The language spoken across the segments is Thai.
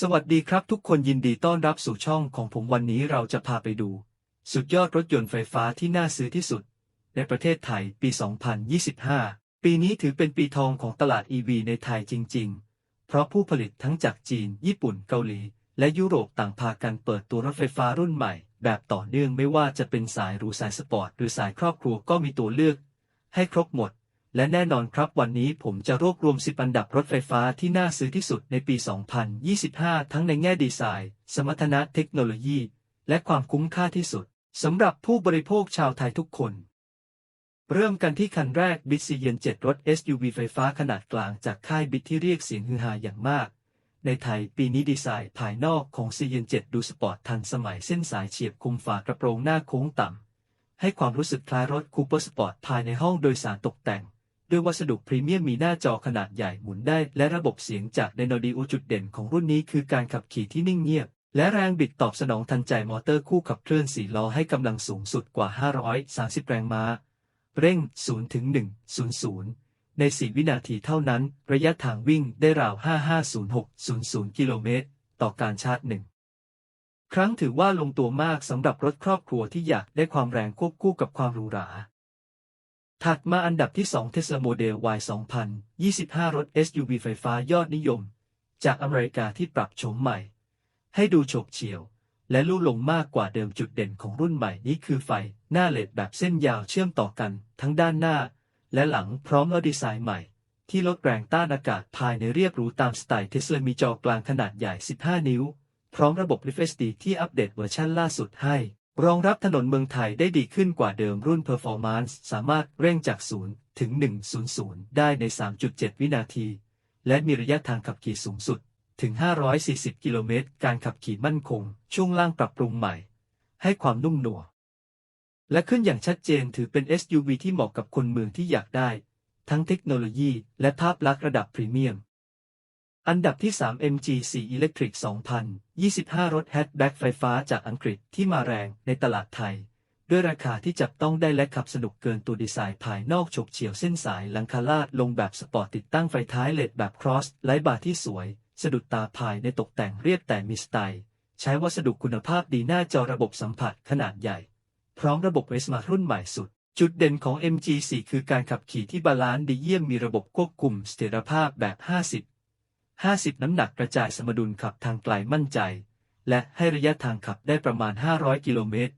สวัสดีครับทุกคนยินดีต้อนรับสู่ช่องของผมวันนี้เราจะพาไปดู สุดยอดรถยนต์ไฟฟ้าที่น่าซื้อที่สุด ในประเทศไทยปี 2025 ปีนี้ถือเป็นปีทองของตลาด EV ในไทยจริง ๆ เพราะผู้ผลิตทั้งจากจีน ญี่ปุ่นเกาหลี และยุโรปต่างพากันเปิดตัวรถไฟฟ้ารุ่นใหม่ แบบต่อเนื่องไม่ว่าจะเป็นสายหรูสายสปอร์ตหรือสายครอบครัวก็มีตัวเลือก ให้ครบหมด และแน่นอนครับวันนี้ผมจะรวบรวม 10 อันดับรถไฟฟ้าที่น่าซื้อที่สุดในปี 2025 ทั้งในแง่ดีไซน์ สมรรถนะเทคโนโลยี และความคุ้มค่าที่สุดสำหรับผู้บริโภคชาวไทยทุกคน เริ่มกันที่คันแรกบิ c เยน7รถ SUV ไฟฟ้าขนาดกลางจากค่ายบิที่เรียกเสียงฮือฮาอย่างมาก ในไทยปีนี้ดีไซน์ภายนอกของ c เยน7ดูสปอร์ตทันสมัยเส้นสายเฉียบคมฝากระโปรงหน้าโค้งต่ำให้ความรู้สึกคล้ายรถคูเปอร์สปอร์ตภายในห้องโดยสารตกแต่ง ด้วยวัสดุพรีเมียมมีหน้าจอขนาดใหญ่หมุนได้ และระบบเสียงจากไดโนดีโอจุดเด่นของรุ่นนี้คือการขับขี่ที่นิ่งเงียบ และแรงบิดตอบสนองทันใจมอเตอร์คู่ขับเคลื่อน4ล้อให้กำลังสูงสุดกว่า 530 แรงม้า เร่ง 0 ถึง 100 ใน 4 วินาทีเท่านั้น ระยะทางวิ่งได้ราว 55060กิโลเมตร ต่อการชาร์จหนึ่งครั้งถือว่าลงตัวมากสำหรับรถครอบครัวที่อยากได้ความแรงควบคู่กับความหรูหรา ถัดมาอันดับที่ 2 Tesla Model Y 2025 รถ SUV ไฟฟ้ายอดนิยม จากอเมริกาที่ปรับโฉมใหม่ ให้ดูโฉบเฉี่ยว และลู่ลงมากกว่าเดิมจุดเด่นของรุ่นใหม่นี้คือไฟ หน้าเลดแบบเส้นยาวเชื่อมต่อกัน ทั้งด้านหน้า และหลังพร้อมลดีไซน์ใหม่ ที่ลดแรงต้านอากาศภายในเรียบรูตามสไตล์เทสลามีจอกลางขนาดใหญ่ 15 นิ้ว พร้อมระบบ FSD ที่อัปเดตเวอร์ชันล่าสุดให้ รองรับถนนเมืองไทยได้ดีขึ้นกว่าเดิมรุ่น Performance สามารถเร่งจาก 0 ถึง 100 ได้ใน 3.7 วินาที และมีระยะทางขับขี่สูงสุด ถึง 540 กิโลเมตร การขับขี่มั่นคง ช่วงล่างปรับปรุงใหม่ ให้ความนุ่มนวลและขึ้นอย่างชัดเจนถือเป็น SUV ที่เหมาะกับคนเมืองที่อยากได้ ทั้งเทคโนโลยีและภาพลักษณ์ระดับพรีเมียม อันดับที่ 3 MG4 Electric 2025 รถแฮชแบ็กไฟฟ้าจากอังกฤษที่มาแรงในตลาดไทย ด้วยราคาที่จับต้องได้และขับสนุกเกินตัวดีไซน์ภายนอกฉกเฉี่ยวเส้นสายหลังคาลาดลงแบบสปอร์ตติดตั้งไฟท้ายเลดแบบครอสไลท์บาร์ที่สวย สะดุดตาภายในตกแต่งเรียบแต่มีสไตล์ ใช้วัสดุคุณภาพดีหน้าจอระบบสัมผัสขนาดใหญ่ พร้อมระบบเวสมารุ่นใหม่สุดจุดเด่นของ MG4 คือการขับขี่ที่บาลานซ์ดีเยี่ยมมีระบบควบคุมเสถียรภาพแบบ 50 50 น้ำหนักกระจายสมดุลขับทางไกลมั่นใจ และให้ระยะทางขับได้ประมาณ 500 กิโลเมตร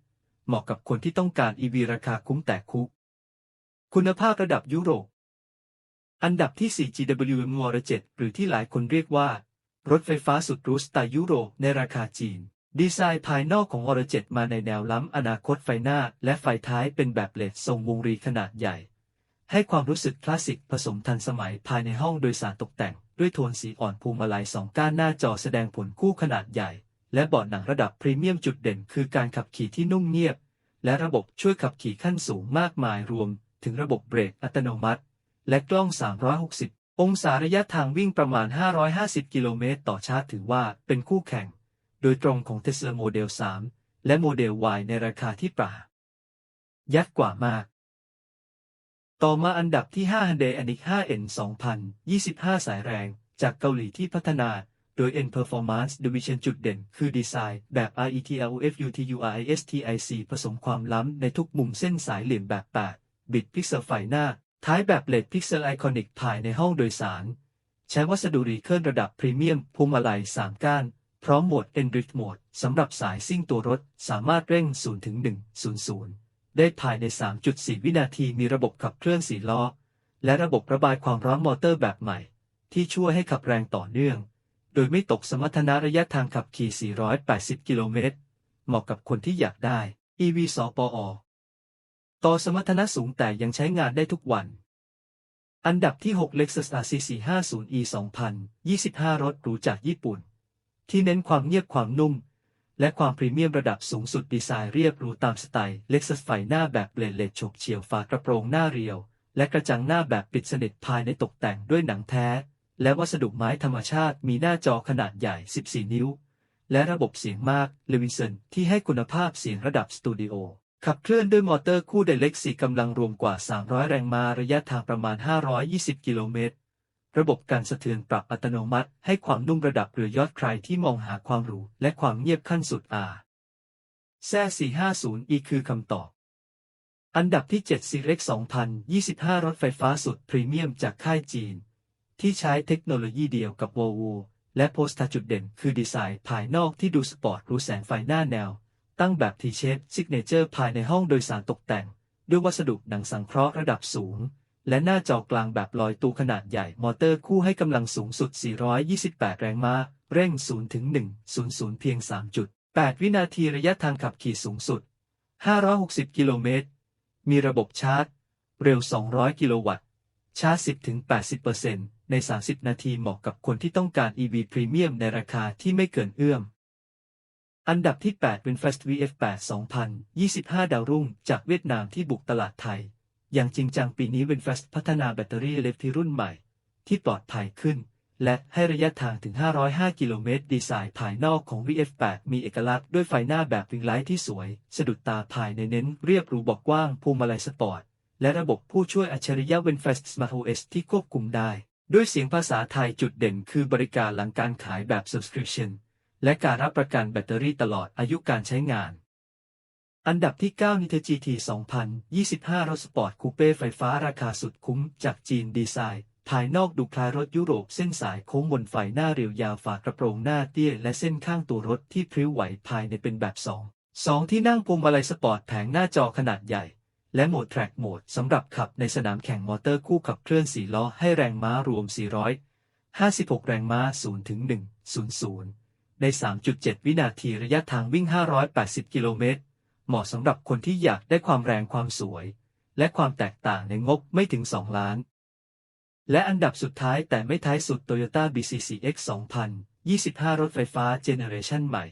เหมาะกับคนที่ต้องการ EV ราคาคุ้มแต่คุก คุณภาพระดับยุโรป อันดับที่ 4 GWM w r 7หรือที่หลายคนเรียกว่า รถไฟฟ้าสุดหรูสไตล์ยุโรปในราคาจีน ดีไซน์ภายนอกของวร7มาในแนวล้ำอนาคตไฟหน้า และไฟท้ายเป็นแบบเลดทรงวงรีขนาดใหญ่ ให้ความรู้สึกคลาสสิกผสมทันสมัยภายในห้องโดยสารตกแต่ง ด้วยโทนสีอ่อนพวงมาลัยสองก้านหน้าจอแสดงผลคู่ขนาดใหญ่ และเบาะหนังระดับพรีเมียมจุดเด่นคือการขับขี่ที่นุ่มเงียบ และระบบช่วยขับขี่ขั้นสูงมากมายรวม ถึงระบบเบรกอัตโนมัติ และกล้อง 360 องศาระยะทางวิ่งประมาณ 550 กิโลเมตรต่อชาร์จถือว่าเป็นคู่แข่ง โดยตรงของ Tesla Model 3 และ Model Y ในราคาที่ปรายัดกว่ามาก ต่อมาอันดับที่5 Hyundai Ioniq 5N 2025 สายแรง จากเกาหลีที่พัฒนา โดย N Performance Division จุดเด่น คือดีไซน์แบบ RETLFUTURISTIC ผสมความล้ำในทุกมุมเส้นสายเหลี่ยมแบบ8บิตพิกเซลไฟหน้า ท้ายแบบเลดพิกเซลไอคอนิกภายในห้องโดยสาร ใช้วัสดุรีเคิลระดับพรีเมียมพวงมาลัย3ก้าน พร้อมโหมด Enrich Mode สำหรับสายซิ่งตัวรถ สามารถเร่ง0ถึง100 ได้ภายใน 3.4 วินาทีมีระบบขับเคลื่อน4ล้อ และระบบระบายความร้อนมอเตอร์แบบใหม่ ที่ช่วยให้ขับแรงต่อเนื่อง โดยไม่ตกสมรรถนะระยะทางขับขี่ 480 กิโลเมตร เหมาะกับคนที่อยากได้ EV สปอต่อสมรรถนะสูงแต่ยังใช้งานได้ทุกวัน อันดับที่ 6 Lexus RC450e 2025 รถหรูจากญี่ปุ่น ที่เน้นความเงียบความนุ่ม และความพรีเมียมระดับสูงสุดดีไซน์เรียบหรูตามสไตล์ Lexus ไฟหน้าแบบเบลเลดฉกเฉียวฝากระโปรงหน้าเรียว และกระจังหน้าแบบปิดสนิทภายในตกแต่งด้วยหนังแท้ และวัสดุไม้ธรรมชาติมีหน้าจอขนาดใหญ่ 14 นิ้ว และระบบเสียงมากเลวินสันที่ให้คุณภาพเสียงระดับสตูดิโอขับเคลื่อนด้วยมอเตอร์คู่ไดเล็กสี่กำลังรวมกว่า 300 แรงม้าระยะทางประมาณ 520 กิโลเมตร ระบบการสะเทือนปรับอัตโนมัติ ให้ความนุ่มระดับเรือยอดใครที่มองหาความหรูและความเงียบขั้นสุดอาแซ่450 E คือคำตอบ อันดับที่ 7 ซีเร็ก2025 รถไฟฟ้าสุดพรีเมียมจากค่ายจีน ที่ใช้เทคโนโลยีเดียวกับ Volvo และโพสต์จุดเด่นคือดีไซน์ภายนอกที่ดูสปอร์ตรูแสงไฟหน้าแนว ตั้งแบบ T-shape Signature ภายในห้องโดยสารตกแต่ง ด้วยวัสดุหนังสังเคราะห์ระดับสูง และหน้าจอกลางแบบลอยตัวขนาดใหญ่มอเตอร์คู่ให้กำลังสูงสุด 428 แรงม้า เร่ง 0 ถึง 1 00 เพียง 3.8 วินาทีระยะทางขับขี่สูงสุด 560 กิโลเมตร มีระบบชาร์จ เร็ว 200 กิโลวัตต์ ชาร์จ 10 ถึง 80%ใน 30 นาทีเหมาะกับคนที่ต้องการ EV พรีเมียมในราคาที่ไม่เกินเอื้อมอันดับที่ 8 เป็น Fast VF8 2025 ดาวรุ่ง จากเวียดนามที่บุกตลาดไทย อย่างจริงจังปีนี้ VinFast พัฒนาแบตเตอรี่เล็กที่รุ่นใหม่ ที่ปลอดภัยขึ้น และให้ระยะทางถึง 505 กิโลเมตร ดีไซน์ภายนอกของ VF8 มีเอกลักษณ์ด้วยไฟหน้าแบบวิงไลท์ที่สวย สะดุดตาภายในเน้นเรียบหรูบอกกว้างพวงมาลัยสปอร์ต และระบบผู้ช่วยอัจฉริยะ VinFast Smart OS ที่ควบคุมได้ ด้วยเสียงภาษาไทยจุดเด่น คือบริการหลังการขายแบบ Subscription และการรับประกันแบตเตอรี่ตลอดอายุการใช้งาน อันดับที่ 9 นิเท GT 2025 รถสปอร์ตคูเป้ไฟฟ้าราคาสุดคุ้มจากจีนดีไซน์ ภายนอกดูคล้ายรถยุโรปเส้นสายโค้งบนไฟหน้าเรียวยาวฝากระโปรงหน้าเตี้ย และเส้นข้างตัวรถที่พริ้วไหวภายในเป็นแบบ 2 2 ที่นั่งพวงมาลัยสปอร์ตแผงหน้าจอขนาดใหญ่ และโหมด Track โหมดสำหรับขับในสนามแข่งมอเตอร์คู่ขับเคลื่อน4ล้อให้แรงม้ารวม 456 แรงม้า 0 ถึง 1 00 ใน 3.7 วินาทีระยะทางวิ่ง 580 กิโลเมตร เหมาะสำหรับคนที่อยากได้ความแรงความสวย และความแตกต่างในงบไม่ถึง 2 ล้าน และอันดับสุดท้ายแต่ไม่ท้ายสุด Toyota BCCX 2025 รถไฟฟ้าเจเนเรชันใหม่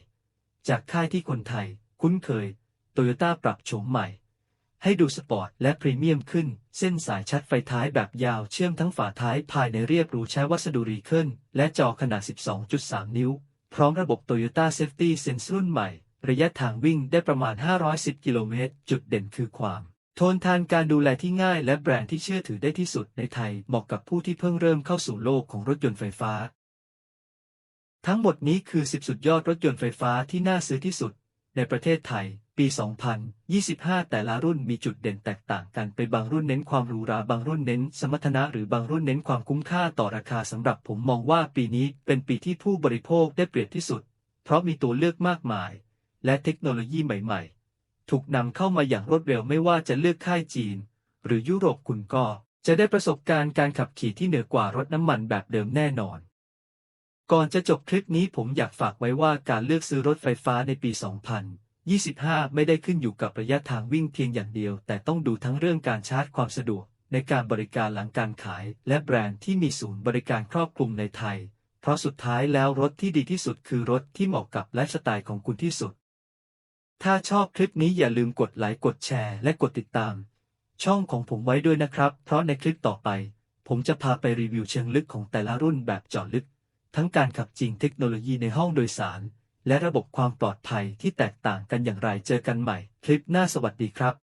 จากค่ายที่คนไทย คุ้นเคย Toyota ปรับโฉมใหม่ ให้ดูสปอร์ตและพรีเมียมขึ้น เส้นสายชัดไฟท้ายแบบยาวเชื่อมทั้งฝาท้ายภายในเรียบหรูใช้วัสดุรีเคิลและจอขนาด 12.3 นิ้ว พร้อมระบบ Toyota Safety Sense รุ่นใหม่ ระยะทางวิ่งได้ประมาณ 510 กิโลเมตร จุดเด่นคือความ ทนทานการดูแลที่ง่ายและแบรนด์ที่เชื่อถือได้ที่สุดในไทยเหมาะกับผู้ที่เพิ่งเริ่มเข้าสู่โลกของรถยนต์ไฟฟ้า ทั้งหมดนี้คือ 10 สุดยอดรถยนต์ไฟฟ้าที่น่าซื้อที่สุด ในประเทศไทย ปี 2025 แต่ละรุ่นมีจุดเด่นแตกต่างกันไปบางรุ่นเน้นความหรูหราบางรุ่นเน้น สมรรถนะหรือบางรุ่นเน้นความคุ้มค่าต่อราคาสำหรับผมมองว่าปีนี้เป็นปีที่ผู้บริโภคได้เปรียบที่สุด เพราะมีตัวเลือกมากมาย และเทคโนโลยีใหม่ ๆ ถูกนำเข้ามาอย่างรวดเร็วไม่ว่าจะเลือกค่ายจีน หรือยุโรปคุณก็จะได้ประสบการณ์การขับขี่ที่เหนือกว่ารถน้ำมันแบบเดิมแน่นอน ก่อนจะจบคลิปนี้ผมอยากฝากไว้ว่าการเลือกซื้อรถไฟฟ้าในปี 2025 ไม่ได้ขึ้นอยู่กับระยะทางวิ่งเพียงอย่างเดียว แต่ต้องดูทั้งเรื่องการชาร์จความสะดวก ในการบริการหลังการขาย และแบรนด์ที่มีศูนย์บริการครอบคลุมในไทย เพราะสุดท้ายแล้วรถที่ดีที่สุดคือรถที่เหมาะกับไลฟ์สไตล์ของคุณที่สุด ถ้าชอบคลิปนี้อย่าลืมกดไลค์กดแชร์และกดติดตาม ช่องของผมไว้ด้วยนะครับ เพราะในคลิปต่อไป ผมจะพาไปรีวิวเชิงลึกของแต่ละรุ่นแบบเจาะลึก ทั้งการขับจริงเทคโนโลยีในห้องโดยสาร และระบบความปลอดภัยที่แตกต่างกันอย่างไรเจอกันใหม่ คลิปหน้าสวัสดีครับ